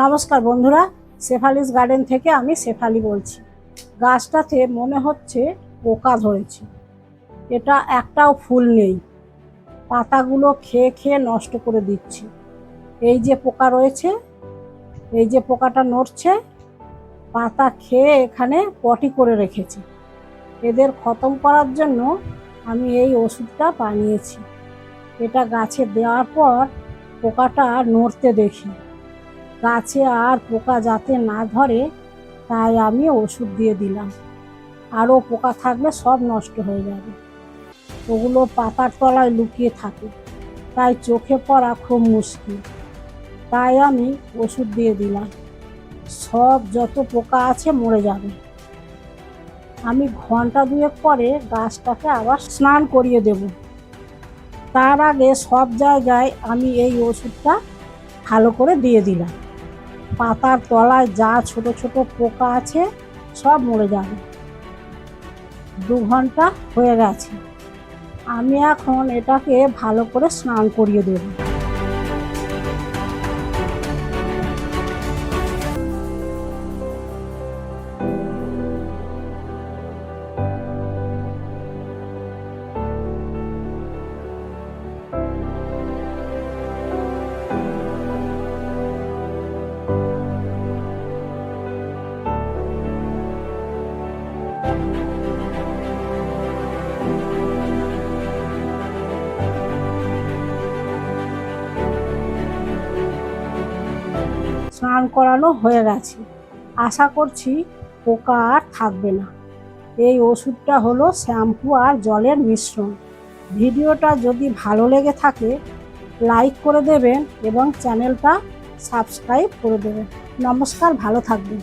নমস্কার বন্ধুরা, শেফালিস গার্ডেন থেকে আমি শেফালি বলছি। গাছটাতে মনে হচ্ছে পোকা ধরেছে। এটা একটাও ফুল নেই। পাতাগুলো খেয়ে খেয়ে নষ্ট করে দিচ্ছে। এই যে পোকা রয়েছে, এই যে পোকাটা নড়ছে, পাতা খেয়ে এখানে পটি করে রেখেছে। এদের খতম করার জন্য আমি এই ওষুধটা বানিয়েছি। এটা গাছে দেওয়ার পর পোকাটা নড়তে দেখি। গাছে আর পোকা যাতে না ধরে, তাই আমি ওষুধ দিয়ে দিলাম। আরও পোকা থাকলে সব নষ্ট হয়ে যাবে। ওগুলো পাতার তলায় লুকিয়ে থাকে। তাই চোখে পড়া খুব মুশকিল। তাই আমি ওষুধ দিয়ে দিলাম। সব যত পোকা আছে মরে যাবে। আমি ঘণ্টা দুয়েক পরে গাছটাকে আবার স্নান করিয়ে দেব। তার আগে সব জায়গায় আমি এই ওষুধটা ভালো করে দিয়ে দিলাম। পাতার তলায় যা ছোট ছোট পোকা আছে, সব মরে যাবে। দু ঘণ্টা হয়ে গেছে। আমি এখন এটাকে ভালো করে স্নান করিয়ে দেব। স্নান করানো হয়ে গেছে। আশা করছি পোকা আর থাকবে না। এই ওষুধটা হলো শ্যাম্পু আর জলের মিশ্রণ। ভিডিওটা যদি ভালো লেগে থাকে, লাইক করে দেবেন এবং চ্যানেলটা সাবস্ক্রাইব করে দেবেন। নমস্কার, ভালো থাকবেন।